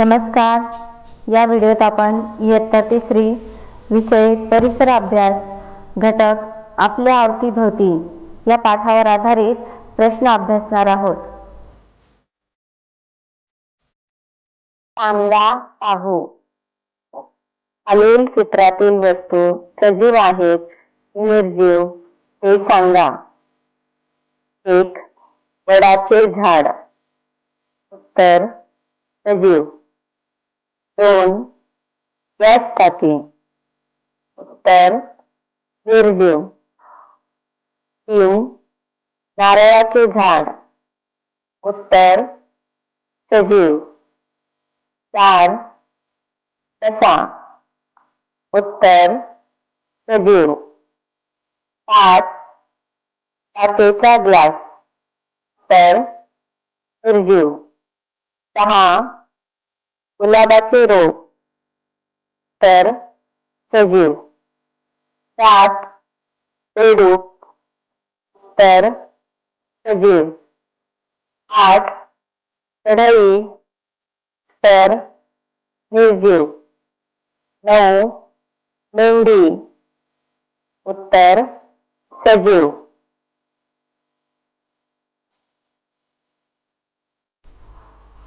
नमस्कार. या व्हिडिओत आपण इयत्ता तिसरी विषय परिसर अभ्यास घटक आपल्या अवतीभोवती या पाठावर आधारित प्रश्न अभ्यासणार आहोत. सांगा पाहू खालील चित्रातील वस्तू सजीव आहेत निर्जीव हे सांगा. एक वडाचे झाड. उत्तर सजीव. दोन गॅस टाकी उत्तर निर्जीव. तीन नारळाचे झाड. उत्तर सजीव. चार तसा. उत्तर सजीव. पाच काचेचा ग्लास. उत्तर निर्जीव. सहा गुलाबाचे रोप. तर सजीव. सात बेडूक. तर सजीव. आठ चढई तर निर्जीव. नऊ मेंढी. उत्तर सजीव.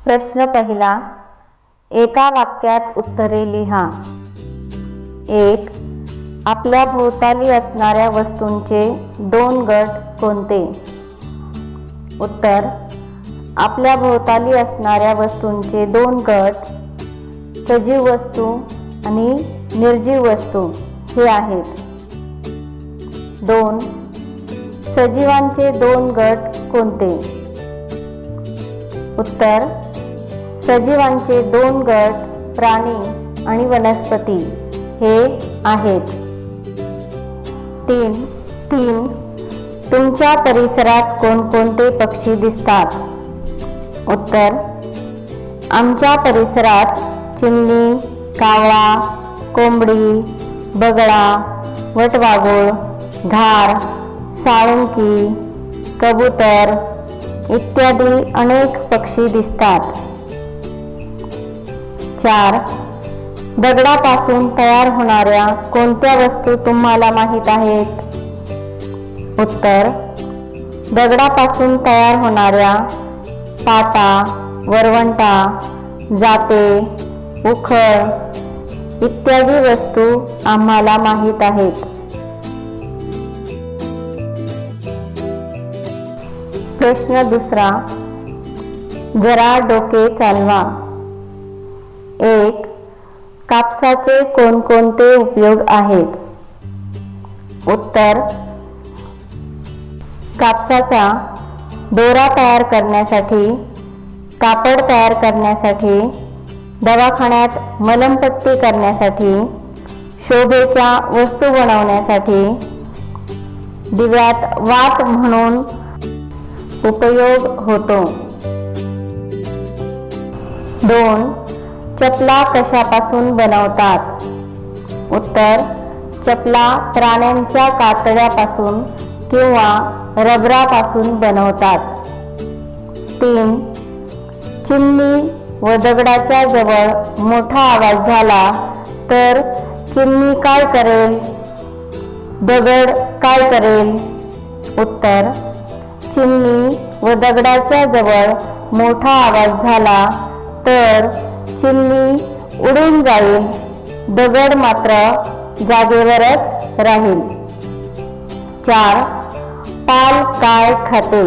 प्रश्न पहिला. एका वाक्यात उत्तरे लिहा. एक आपल्या भोवताली असणाऱ्या वस्तूंचे दोन गट कोणते? उत्तर आपल्या भोवताली असणाऱ्या वस्तूंचे दोन गट सजीव वस्तू आणि निर्जीव वस्तू हे आहेत. दोन सजीवांचे दोन गट कोणते? उत्तर सजीवांचे दोन गट प्राणी आणि वनस्पती हे आहेत. तीन तीन तुमच्या परिसरात कोणकोणते पक्षी दिसतात? उत्तर आमच्या परिसरात चिमणी कावळा कोंबडी बगळा वटवाघूळ घार साळुंकी कबूतर इत्यादी अनेक पक्षी दिसतात. चार दगडापासून तयार होणाऱ्या कोणत्या वस्तू तुम्हाला माहीत आहेत? उत्तर दगडापासून तयार होणाऱ्या पाटा वरवंटा जाते उखळ इत्यादी वस्तू आम्हाला माहीत आहेत. प्रश्न दुसरा जरा डोके चालवा. एक कापसाचे कोणकोणते उपयोग आहेत? उत्तर कापसाचा दोरा तयार करण्यासाठी कापड तयार करण्यासाठी दवाखान्यात मलमपट्टी करण्यासाठी शोभेच्या वस्तू बनवण्यासाठी दिव्यात वात म्हणून उपयोग होतो. दोन चपला कशापासून बनवतात? उत्तर चपला प्राण्यांच्या कातड्यापासून किंवा रबरापासून बनवतात. तीन चिमणी व दगडाच्या जवळ मोठा आवाज झाला तर चिमणी काय करेल? दगड काय करेल? उत्तर चिमणी व दगडाच्या जवळ मोठा आवाज झाला तर चिमणी उडून जाईल. दगड मात्र जागेवरच राहील. चार पाल काय खाते?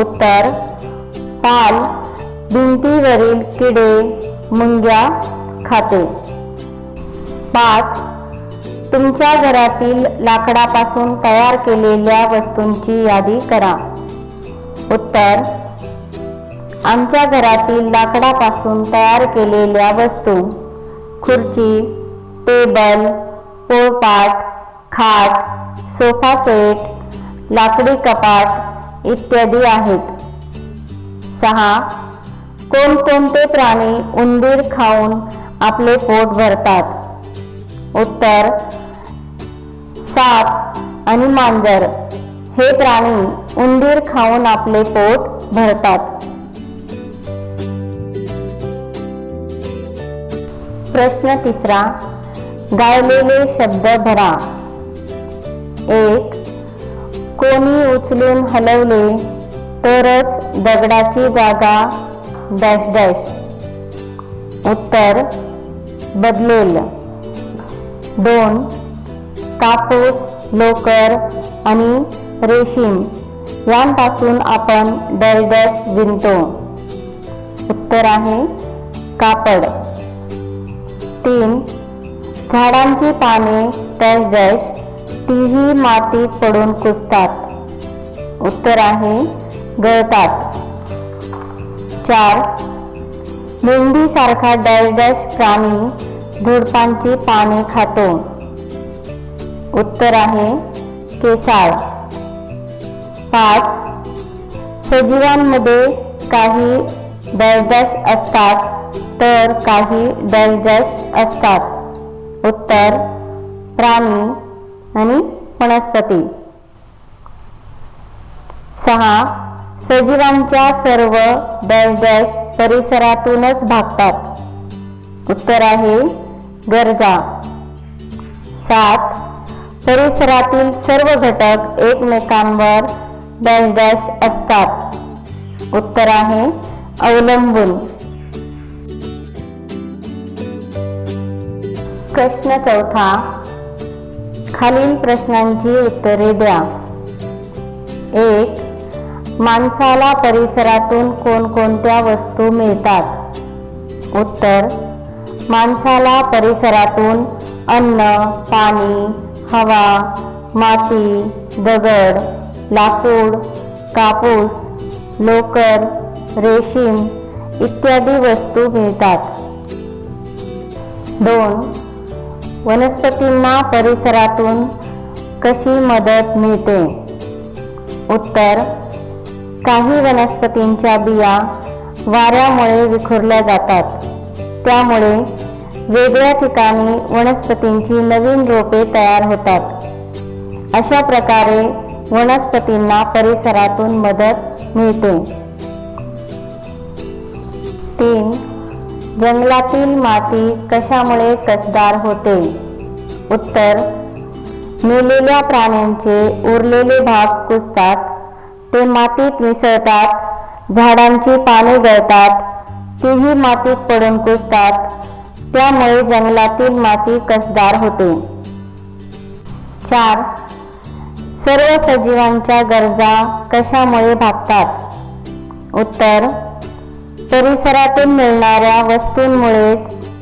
उत्तर पाल भिंतीवरील किडे मुंग्या खाते. पाच तुमच्या घरातील लाकडापासून तयार केलेल्या वस्तूंची यादी करा. उत्तर आमच्या घरातील लाकडापासून तयार केलेल्या वस्तू खुर्ची टेबल पोळपाट खाट सोफा सेट लाकडी कपाट इत्यादी आहेत. सहा कोणकोणते प्राणी उंदीर खाऊन आपले पोट भरतात? उत्तर साप आणि मांजर. हे प्राणी उंदीर खाऊन आपले पोट भरतात. प्रश्न तिसरा गायलेले शब्द भरा एक कोणी उचलून हलवले तरच दगडाची जागा डॅश डॅश. उत्तर बदलेल. दोन कापूस लोकर आणि रेशीम यांपासून आपण डॅश डॅश विणतो. उत्तर आहे कापड. तीन झाडांची पाने डॅश तीही मातीत पडून कुसतात उत्तर आहे गळतात. चार मेंढीसारखा डॅश डॅश प्राणी झुडपांची पाने खातो. उत्तर आहे केसाळ. पाच सजीवांमध्ये काही डॅश डॅश असतात तर काही डॅश असतात. उत्तर प्राणी आणि वनस्पती. सहा सजीवांच्या सर्व डॅश परिसरातूनच भागतात. उत्तर आहे गरजा. सात परिसरातील सर्व घटक एकमेकांवर डॅश डॅश असतात. उत्तर आहे अवलंबून. प्रश्न चौथा. खालील प्रश्नांची उत्तरे द्या. एक माणसाला परिसरातून कोणकोणत्या वस्तू मिळतात? उत्तर माणसाला परिसरातून अन्न पाणी हवा माती दगड लाकूड कापूस लोकर रेशीम इत्यादी वस्तू मिळतात. दोन वनस्पतींना परिसरातून कशी मदत मिळते? उत्तर काही वनस्पतींच्या बिया वाऱ्यामुळे विखुरल्या जातात. त्यामुळे वेगळ्या ठिकाणी वनस्पतींची नवीन रोपे तयार होतात. अशा प्रकारे वनस्पतींना परिसरातून मदत मिळते. तीन जंगलातील माती कशामुळे कसदार होते? उत्तर मेलेल्या प्राण्यांचे उरलेले भाग कुजतात ते मातीत मिसळतात झाडांची पाने गळतात तीही मातीत पडून कुजतात त्यामुळे जंगलातील माती कसदार होते. चार सर्व सजीवांच्या गरजा कशामुळे भागतात? उत्तर परिसरातून मिळणाऱ्या वस्तूंमुळे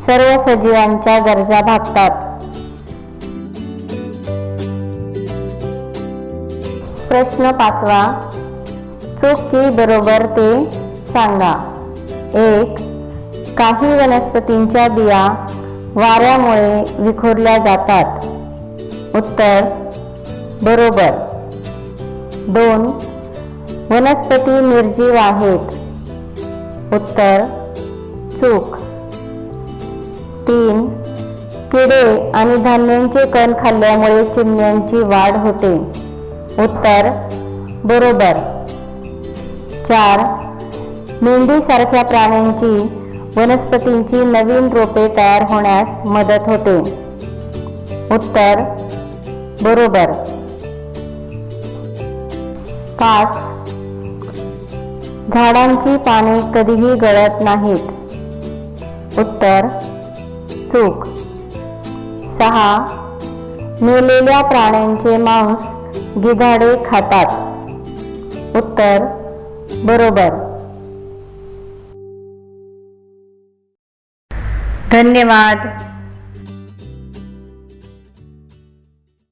सर्व सजीवांच्या गरजा भागतात. प्रश्न पाचवा. चूक की बरोबर ते सांगा. एक काही वनस्पतींच्या बिया वाऱ्यामुळे विखुरल्या जातात. उत्तर बरोबर. दोन वनस्पती निर्जीव आहेत. उत्तर चूक. तीन किडे आणि धान्यांचे कण खाल्ल्यामुळे चिमण्यांची वाढ होते. उत्तर बरोबर. चार मेंढीसारख्या प्राण्यांची वनस्पतींची नवीन रोपे तयार होण्यास मदत होते. उत्तर बरोबर. पाच झाडांची पाने कधीही गळत नाहीत. उत्तर चूक. सहा मेलेल्या प्राण्यांचे मांस गिधाडे खातात. उत्तर बरोबर. धन्यवाद.